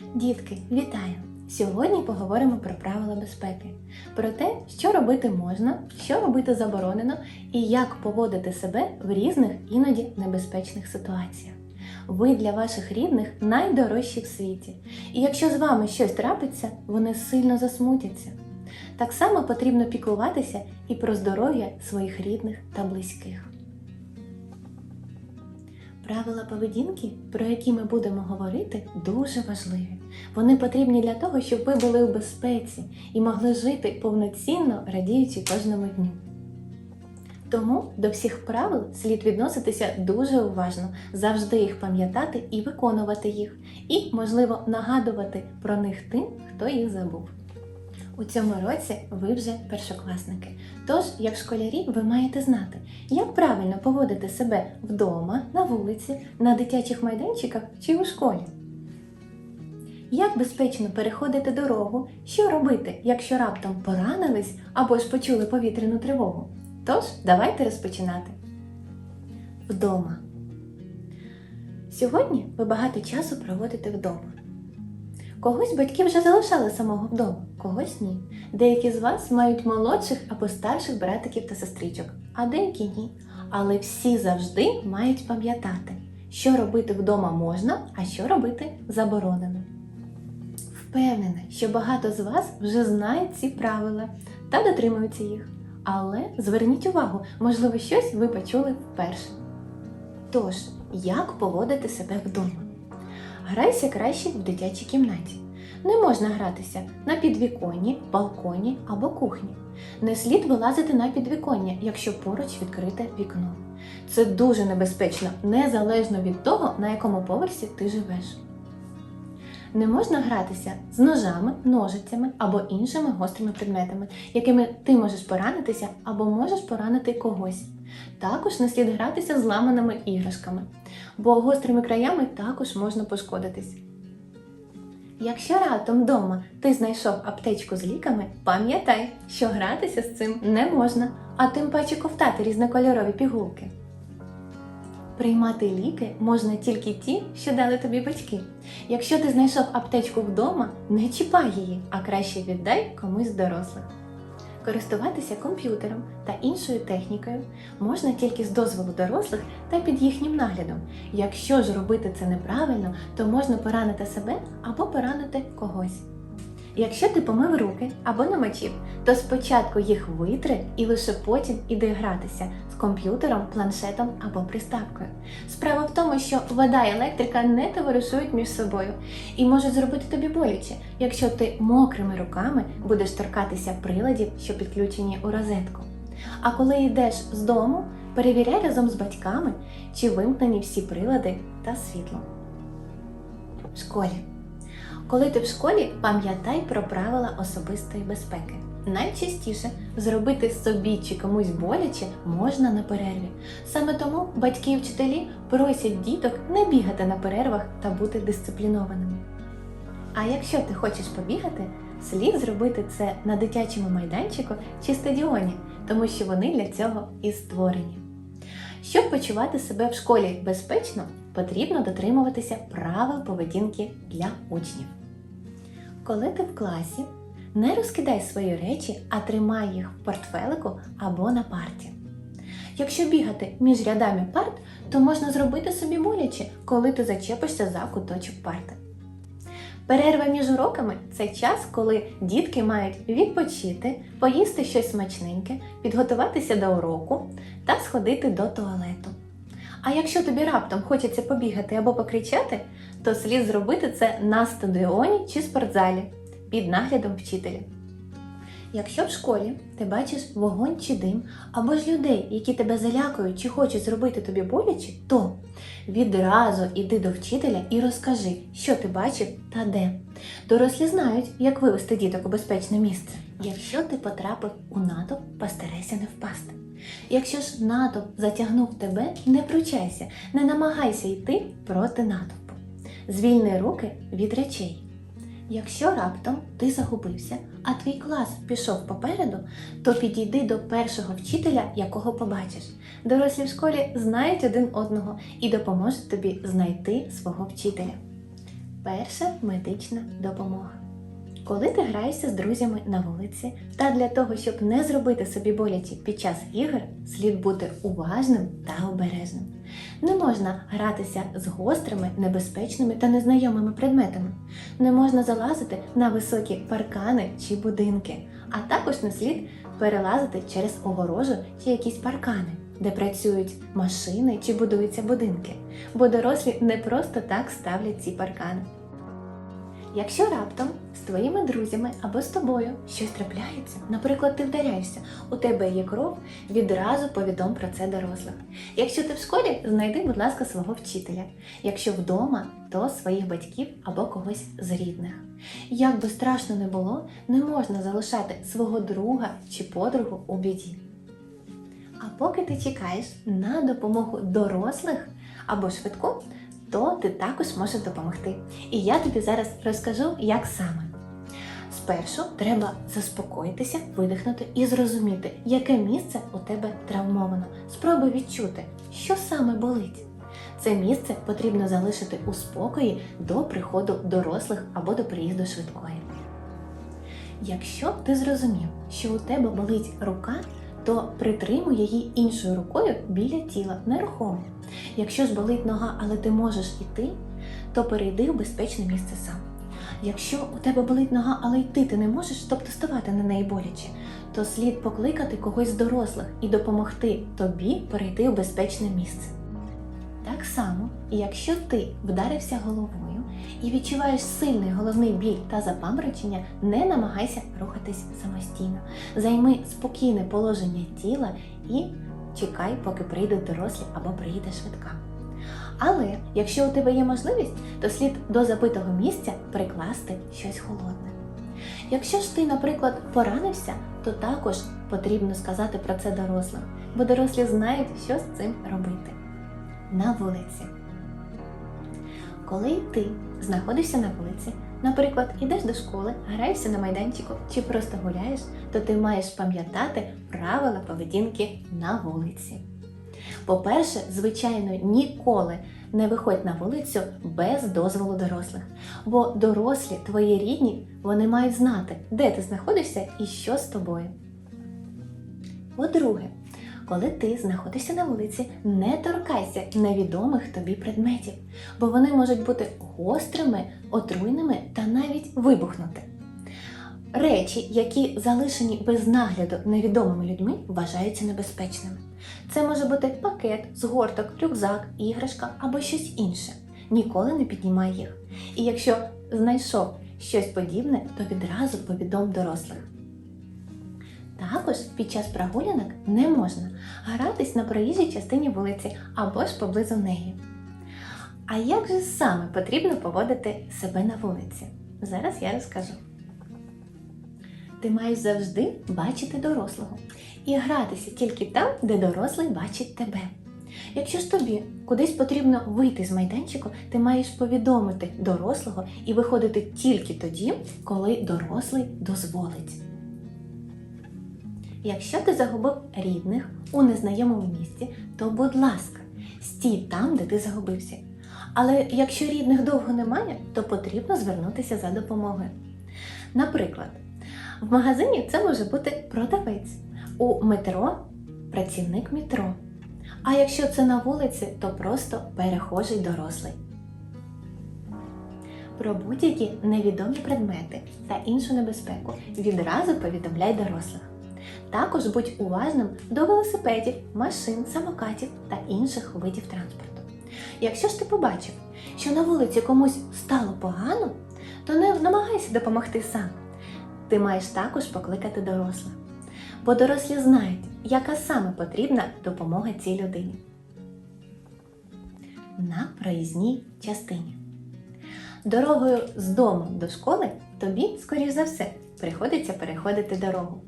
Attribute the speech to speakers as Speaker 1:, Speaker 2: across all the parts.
Speaker 1: Дітки, вітаю! Сьогодні поговоримо про правила безпеки, про те, що робити можна, що робити заборонено і як поводити себе в різних іноді небезпечних ситуаціях. Ви для ваших рідних найдорожчі в світі, і якщо з вами щось трапиться, вони сильно засмутяться. Так само потрібно піклуватися і про здоров'я своїх рідних та близьких. Правила поведінки, про які ми будемо говорити, дуже важливі. Вони потрібні для того, щоб ви були у безпеці і могли жити повноцінно, радіючи кожному дню. Тому до всіх правил слід відноситися дуже уважно, завжди їх пам'ятати і виконувати їх, і, можливо, нагадувати про них тим, хто їх забув. У цьому році ви вже першокласники. Тож, як школярі, ви маєте знати, як правильно поводити себе вдома, на вулиці, на дитячих майданчиках чи у школі. Як безпечно переходити дорогу, що робити, якщо раптом поранились або ж почули повітряну тривогу? Тож, давайте розпочинати. Вдома. Сьогодні ви багато часу проводите вдома. Когось батьки вже залишали самого вдома, когось ні. Деякі з вас мають молодших або старших братиків та сестричок, а деякі ні. Але всі завжди мають пам'ятати, що робити вдома можна, а що робити заборонено. Впевнена, що багато з вас вже знають ці правила та дотримуються їх. Але зверніть увагу, можливо, щось ви почули вперше. Тож, як поводити себе вдома? Грайся краще в дитячій кімнаті. Не можна гратися на підвіконні, балконі або кухні. Не слід вилазити на підвіконня, якщо поруч відкрите вікно. Це дуже небезпечно, незалежно від того, на якому поверсі ти живеш. Не можна гратися з ножами, ножицями або іншими гострими предметами, якими ти можеш поранитися або можеш поранити когось. Також не слід гратися з ламаними іграшками, бо гострими краями також можна пошкодитись. Якщо раптом вдома ти знайшов аптечку з ліками, пам'ятай, що гратися з цим не можна, а тим паче ковтати різнокольорові пігулки. Приймати ліки можна тільки ті, що дали тобі батьки. Якщо ти знайшов аптечку вдома, не чіпай її, а краще віддай комусь з дорослих. Користуватися комп'ютером та іншою технікою можна тільки з дозволу дорослих та під їхнім наглядом. Якщо ж робити це неправильно, то можна поранити себе або поранити когось. Якщо ти помив руки або намочив, то спочатку їх витри і лише потім іди гратися з комп'ютером, планшетом або приставкою. Справа в тому, що вода і електрика не товаришують між собою і можуть зробити тобі боляче, якщо ти мокрими руками будеш торкатися приладів, що підключені у розетку. А коли йдеш з дому, перевіряй разом з батьками, чи вимкнені всі прилади та світло. В школі. Коли ти в школі, пам'ятай про правила особистої безпеки. Найчастіше зробити собі чи комусь боляче можна на перерві. Саме тому батьки і вчителі просять діток не бігати на перервах та бути дисциплінованими. А якщо ти хочеш побігати, слід зробити це на дитячому майданчику чи стадіоні, тому що вони для цього і створені. Щоб почувати себе в школі безпечно, потрібно дотримуватися правил поведінки для учнів. Коли ти в класі, не розкидай свої речі, а тримай їх в портфелику або на парті. Якщо бігати між рядами парт, то можна зробити собі боляче, коли ти зачепишся за куточок парти. Перерва між уроками це час, коли дітки мають відпочити, поїсти щось смачненьке, підготуватися до уроку та сходити до туалету. А якщо тобі раптом хочеться побігати або покричати, то слід зробити це на стадіоні чи спортзалі під наглядом вчителя. Якщо в школі ти бачиш вогонь чи дим, або ж людей, які тебе залякують чи хочуть зробити тобі боляче, то відразу іди до вчителя і розкажи, що ти бачив та де. Дорослі знають, як вивести діток у безпечне місце. Якщо ти потрапив у натовп, постарайся не впасти. Якщо ж натовп затягнув тебе, не пручайся, не намагайся йти проти натовпу. Звільни руки від речей. Якщо раптом ти загубився, а твій клас пішов попереду, то підійди до першого вчителя, якого побачиш. Дорослі в школі знають один одного і допоможуть тобі знайти свого вчителя. Перша медична допомога. Коли ти граєшся з друзями на вулиці, та для того, щоб не зробити собі боляче під час ігор, слід бути уважним та обережним. Не можна гратися з гострими, небезпечними та незнайомими предметами. Не можна залазити на високі паркани чи будинки, а також не слід перелазити через огорожу чи якісь паркани, де працюють машини чи будуються будинки, бо дорослі не просто так ставлять ці паркани. Якщо раптом з твоїми друзями або з тобою щось трапляється, наприклад, ти вдаряєшся, у тебе є кров, відразу повідом про це дорослих. Якщо ти в школі, знайди, будь ласка, свого вчителя. Якщо вдома, то своїх батьків або когось з рідних. Як би страшно не було, не можна залишати свого друга чи подругу у біді. А поки ти чекаєш на допомогу дорослих або швидку, то ти також можеш допомогти. І я тобі зараз розкажу, як саме. Спершу треба заспокоїтися, видихнути і зрозуміти, яке місце у тебе травмовано. Спробуй відчути, що саме болить. Це місце потрібно залишити у спокої до приходу дорослих або до приїзду швидкої. Якщо ти зрозумів, що у тебе болить рука, то притримуй її іншою рукою біля тіла, нерухомо. Якщо ж болить нога, але ти можеш іти, то перейди в безпечне місце сам. Якщо у тебе болить нога, але йти ти не можеш, тобто ставати на неї боляче, то слід покликати когось з дорослих і допомогти тобі перейти в безпечне місце. Так само, якщо ти вдарився головою і відчуваєш сильний головний біль та запаморочення, не намагайся рухатись самостійно. Займи спокійне положення тіла і чекай, поки прийдуть дорослі або приїде швидка. Але якщо у тебе є можливість, то слід до забитого місця прикласти щось холодне. Якщо ж ти, наприклад, поранився, то також потрібно сказати про це дорослим, бо дорослі знають, що з цим робити. На вулиці. Коли ти знаходишся на вулиці, наприклад, ідеш до школи, граєшся на майданчику чи просто гуляєш, то ти маєш пам'ятати правила поведінки на вулиці. По-перше, звичайно, ніколи не виходь на вулицю без дозволу дорослих, бо дорослі, твої рідні, вони мають знати, де ти знаходишся і що з тобою. По-друге, коли ти знаходишся на вулиці, не торкайся невідомих тобі предметів, бо вони можуть бути гострими, отруйними та навіть вибухнути. Речі, які залишені без нагляду невідомими людьми, вважаються небезпечними. Це може бути пакет, згорток, рюкзак, іграшка або щось інше. Ніколи не піднімай їх. І якщо знайшов щось подібне, то відразу повідом дорослих. Також під час прогулянок не можна гратись на проїжджій частині вулиці або ж поблизу неї. А як же саме потрібно поводити себе на вулиці? Зараз я розкажу. Ти маєш завжди бачити дорослого і гратися тільки там, де дорослий бачить тебе. Якщо ж тобі кудись потрібно вийти з майданчику, ти маєш повідомити дорослого і виходити тільки тоді, коли дорослий дозволить. Якщо ти загубив рідних у незнайомому місці, то будь ласка, стій там, де ти загубився. Але якщо рідних довго немає, то потрібно звернутися за допомогою. Наприклад, в магазині це може бути продавець, у метро працівник метро. А якщо це на вулиці, то просто перехожий дорослий. Про будь-які невідомі предмети та іншу небезпеку відразу повідомляй дорослих. Також будь уважним до велосипедів, машин, самокатів та інших видів транспорту. Якщо ж ти побачив, що на вулиці комусь стало погано, то не намагайся допомогти сам. Ти маєш також покликати дорослих, бо дорослі знають, яка саме потрібна допомога цій людині. На проїзній частині. Дорогою з дому до школи тобі, скоріш за все, приходиться переходити дорогу.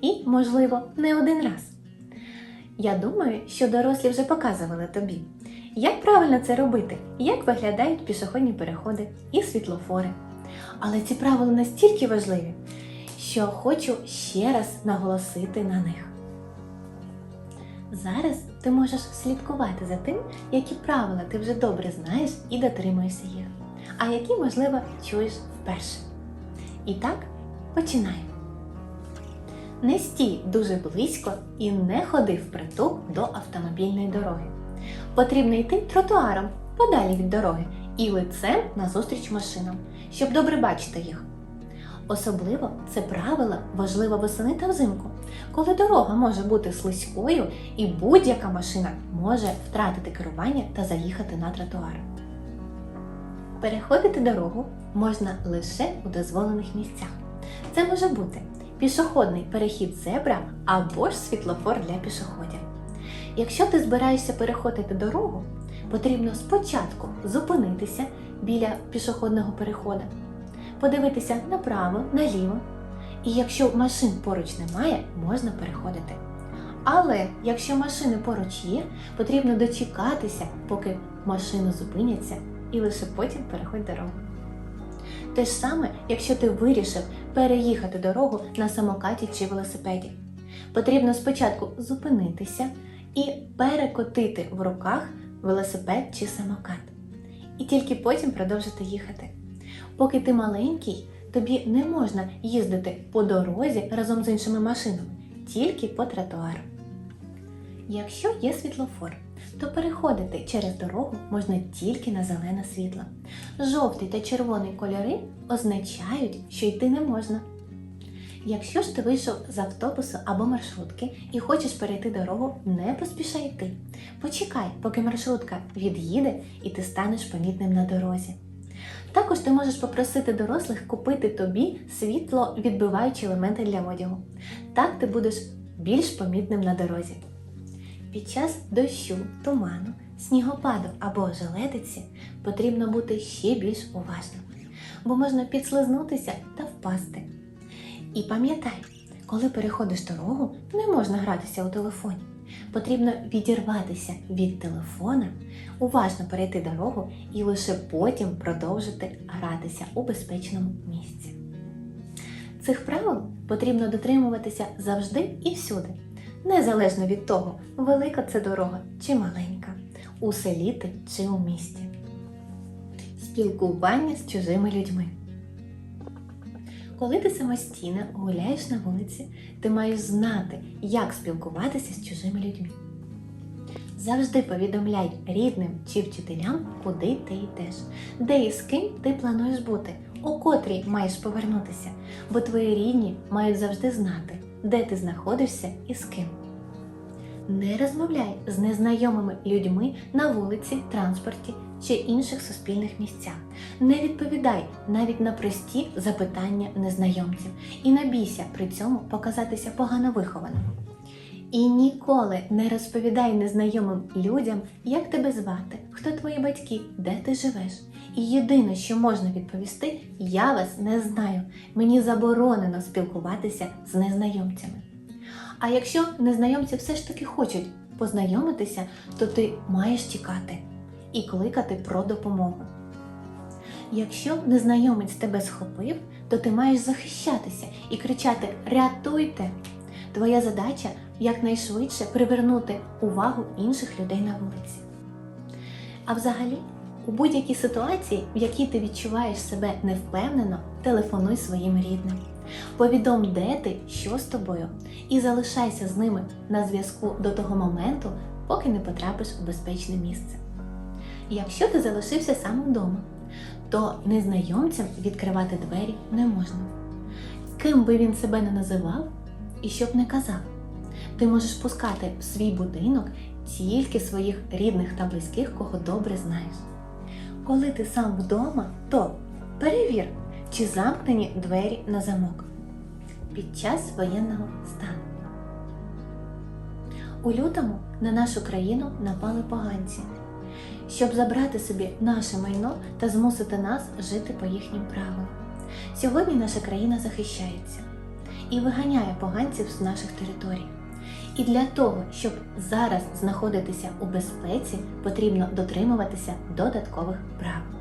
Speaker 1: І, можливо, не один раз. Я думаю, що дорослі вже показували тобі, як правильно це робити, як виглядають пішохідні переходи і світлофори. Але ці правила настільки важливі, що хочу ще раз наголосити на них. Зараз ти можеш слідкувати за тим, які правила ти вже добре знаєш і дотримуєшся їх. а які, можливо, чуєш вперше. І так, починаємо. Не стій дуже близько і не ходи впритул до автомобільної дороги. Потрібно йти тротуаром подалі від дороги і лицем назустріч машинам, щоб добре бачити їх. Особливо це правило важливо восени та взимку, коли дорога може бути слизькою і будь-яка машина може втратити керування та заїхати на тротуар. Переходити дорогу можна лише у дозволених місцях. Це може бути пішохідний перехід зебра або ж світлофор для пішоходів. Якщо ти збираєшся переходити дорогу, потрібно спочатку зупинитися біля пішохідного переходу, подивитися направо, наліво, і якщо машин поруч немає, можна переходити. Але якщо машини поруч є, потрібно дочекатися, поки машини зупиняться, і лише потім переходь дорогу. Те ж саме, якщо ти вирішив переїхати дорогу на самокаті чи велосипеді. Потрібно спочатку зупинитися і перекотити в руках велосипед чи самокат. І тільки потім продовжити їхати. Поки ти маленький, тобі не можна їздити по дорозі разом з іншими машинами, тільки по тротуару. Якщо є світлофор, то переходити через дорогу можна тільки на зелене світло. Жовтий та червоний кольори означають, що йти не можна. Якщо ж ти вийшов з автобусу або маршрутки і хочеш перейти дорогу, не поспішай йти. Почекай, поки маршрутка від'їде і ти станеш помітним на дорозі. Також ти можеш попросити дорослих купити тобі світло відбиваючі елементи для одягу. Так ти будеш більш помітним на дорозі. Під час дощу, туману, снігопаду або желедиці потрібно бути ще більш уважним, бо можна підслизнутися та впасти. І пам'ятай, коли переходиш дорогу, не можна гратися у телефоні. Потрібно відірватися від телефона, уважно перейти дорогу і лише потім продовжити гратися у безпечному місці. Цих правил потрібно дотримуватися завжди і всюди, незалежно від того, велика це дорога чи маленька, у селі ти чи у місті. Спілкування з чужими людьми. Коли ти самостійно гуляєш на вулиці, ти маєш знати, як спілкуватися з чужими людьми. Завжди повідомляй рідним чи вчителям, куди ти йдеш, де і з ким ти плануєш бути, у котрій маєш повернутися, бо твої рідні мають завжди знати, де ти знаходишся і з ким. Не розмовляй з незнайомими людьми на вулиці, транспорті чи інших суспільних місцях. Не відповідай навіть на прості запитання незнайомців і не бійся при цьому показатися погано вихованим. І ніколи не розповідай незнайомим людям, як тебе звати, хто твої батьки, де ти живеш. І єдине, що можна відповісти, я вас не знаю. Мені заборонено спілкуватися з незнайомцями. А якщо незнайомці все ж таки хочуть познайомитися, то ти маєш чекати і кликати про допомогу. Якщо незнайомець тебе схопив, то ти маєш захищатися і кричати Рятуйте! Твоя задача якнайшвидше привернути увагу інших людей на вулиці. А взагалі, у будь-якій ситуації, в якій ти відчуваєш себе невпевнено, телефонуй своїм рідним. Повідом, де ти, що з тобою, і залишайся з ними на зв'язку до того моменту, поки не потрапиш у безпечне місце. Якщо ти залишився сам вдома, то незнайомцям відкривати двері не можна. Ким би він себе не називав і що б не казав, ти можеш пускати в свій будинок тільки своїх рідних та близьких, кого добре знаєш. Коли ти сам вдома, то перевір, чи замкнені двері на замок під час воєнного стану. У лютому на нашу країну напали поганці, щоб забрати собі наше майно та змусити нас жити по їхнім правилам. Сьогодні наша країна захищається і виганяє поганців з наших територій. І для того, щоб зараз знаходитися у безпеці, потрібно дотримуватися додаткових правил.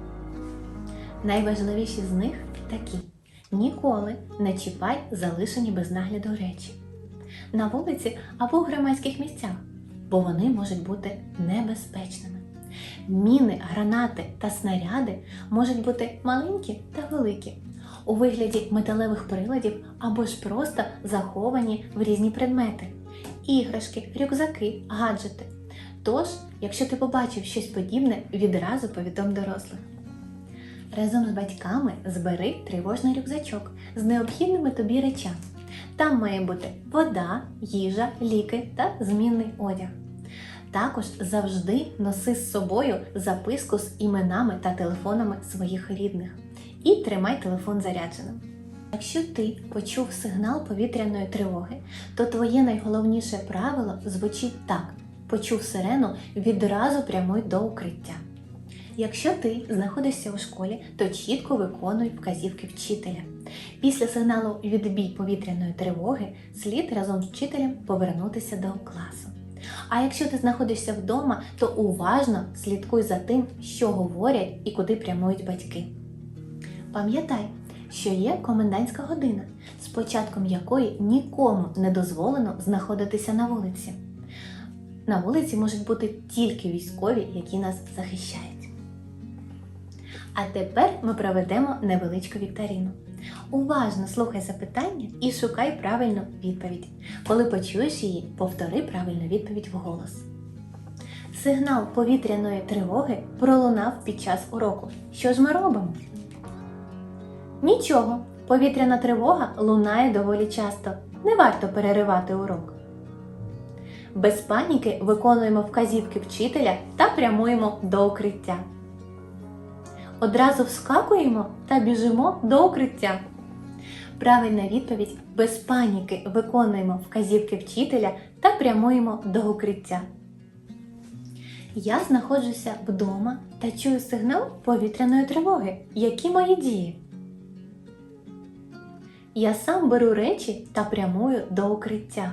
Speaker 1: Найважливіші з них такі: ніколи не чіпай залишені без нагляду речі на вулиці або в громадських місцях, бо вони можуть бути небезпечними. Міни, гранати та снаряди можуть бути маленькі та великі, у вигляді металевих приладів або ж просто заховані в різні предмети, іграшки, рюкзаки, гаджети. Тож, якщо ти побачив щось подібне, відразу повідом дорослих. Разом з батьками збери тривожний рюкзачок з необхідними тобі речами. Там має бути вода, їжа, ліки та змінний одяг. Також завжди носи з собою записку з іменами та телефонами своїх рідних і тримай телефон зарядженим. Якщо ти почув сигнал повітряної тривоги, то твоє найголовніше правило звучить так: почув сирену, відразу прямуй до укриття. Якщо ти знаходишся у школі, то чітко виконуй вказівки вчителя. Після сигналу відбій повітряної тривоги слід разом з вчителем повернутися до класу. А якщо ти знаходишся вдома, то уважно слідкуй за тим, що говорять і куди прямують батьки. Пам'ятай, що є комендантська година, з початком якої нікому не дозволено знаходитися на вулиці. На вулиці можуть бути тільки військові, які нас захищають. А тепер ми проведемо невеличку вікторину. Уважно слухай запитання і шукай правильну відповідь. Коли почуєш її, повтори правильну відповідь вголос. Сигнал повітряної тривоги пролунав під час уроку. Що ж ми робимо? Нічого. Повітряна тривога лунає доволі часто. Не варто переривати урок. Без паніки виконуємо вказівки вчителя та прямуємо до укриття. Одразу вскакуємо та біжимо до укриття. Правильна відповідь без паніки виконуємо вказівки вчителя та прямуємо до укриття. Я знаходжуся вдома та чую сигнал повітряної тривоги. Які мої дії? Я сам беру речі та прямую до укриття.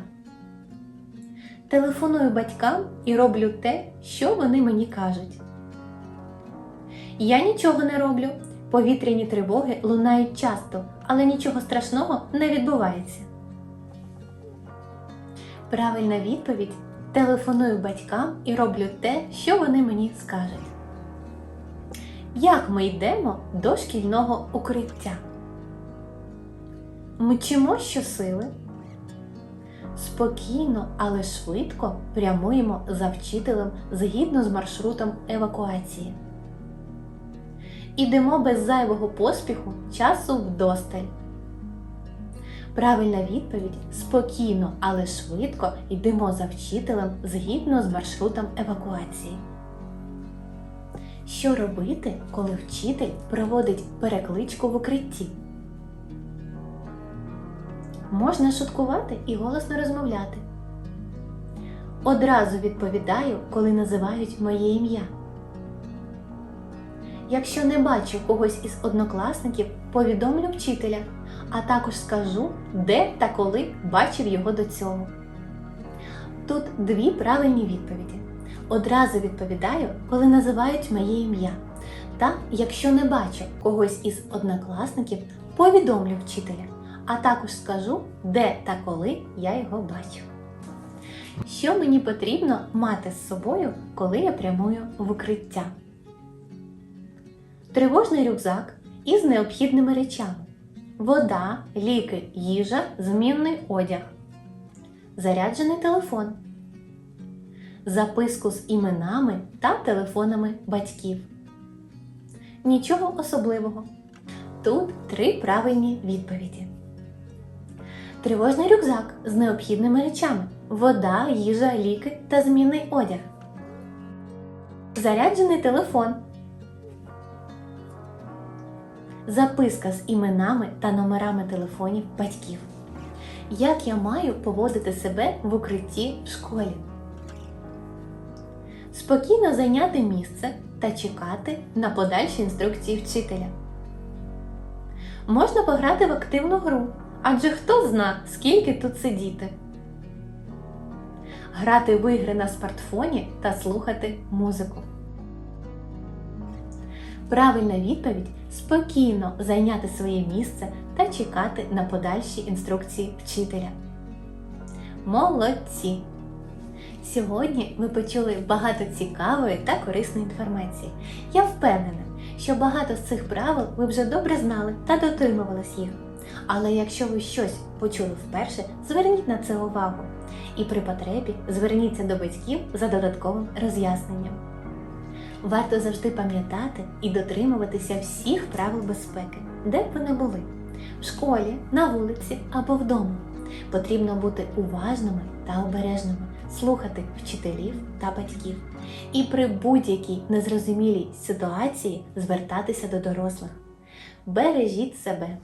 Speaker 1: Телефоную батькам і роблю те, що вони мені кажуть. Я нічого не роблю. Повітряні тривоги лунають часто, але нічого страшного не відбувається. Правильна відповідь телефоную батькам і роблю те, що вони мені скажуть. Як ми йдемо до шкільного укриття? Мчимо щосили. Спокійно, але швидко прямуємо за вчителем згідно з маршрутом евакуації. Ідемо без зайвого поспіху часу вдосталь. Правильна відповідь спокійно, але швидко йдемо за вчителем згідно з маршрутом евакуації. Що робити, коли вчитель проводить перекличку в укритті? Можна шуткувати і голосно розмовляти. Одразу відповідаю, коли називають моє ім'я. Якщо не бачу когось із однокласників, повідомлю вчителя, а також скажу, де та коли бачив його до цього. Тут дві правильні відповіді. Одразу відповідаю, коли називають моє ім'я. Та, якщо не бачу когось із однокласників, повідомлю вчителя, а також скажу, де та коли я його бачу. Що мені потрібно мати з собою, коли я прямую в укриття? Тривожний рюкзак із необхідними речами: вода, ліки, їжа, змінний одяг, заряджений телефон, записку з іменами та телефонами батьків. Нічого особливого. Тут три правильні відповіді. Тривожний рюкзак з необхідними речами: вода, їжа, ліки та змінний одяг. Заряджений телефон записка з іменами та номерами телефонів батьків. Як я маю поводити себе в укритті в школі? Спокійно зайняти місце та чекати на подальші інструкції вчителя. Можна пограти в активну гру, адже хто зна, скільки тут сидіти. Грати в ігри на смартфоні та слухати музику. Правильна відповідь спокійно зайняти своє місце та чекати на подальші інструкції вчителя. Молодці! Сьогодні ви почули багато цікавої та корисної інформації. Я впевнена, що багато з цих правил ви вже добре знали та дотримувались їх. Але якщо ви щось почули вперше, зверніть на це увагу. І при потребі зверніться до батьків за додатковим роз'ясненням. Варто завжди пам'ятати і дотримуватися всіх правил безпеки, де б ви не були в школі, на вулиці або вдома. Потрібно бути уважними та обережними, слухати вчителів та батьків, і при будь-якій незрозумілій ситуації звертатися до дорослих. Бережіть себе!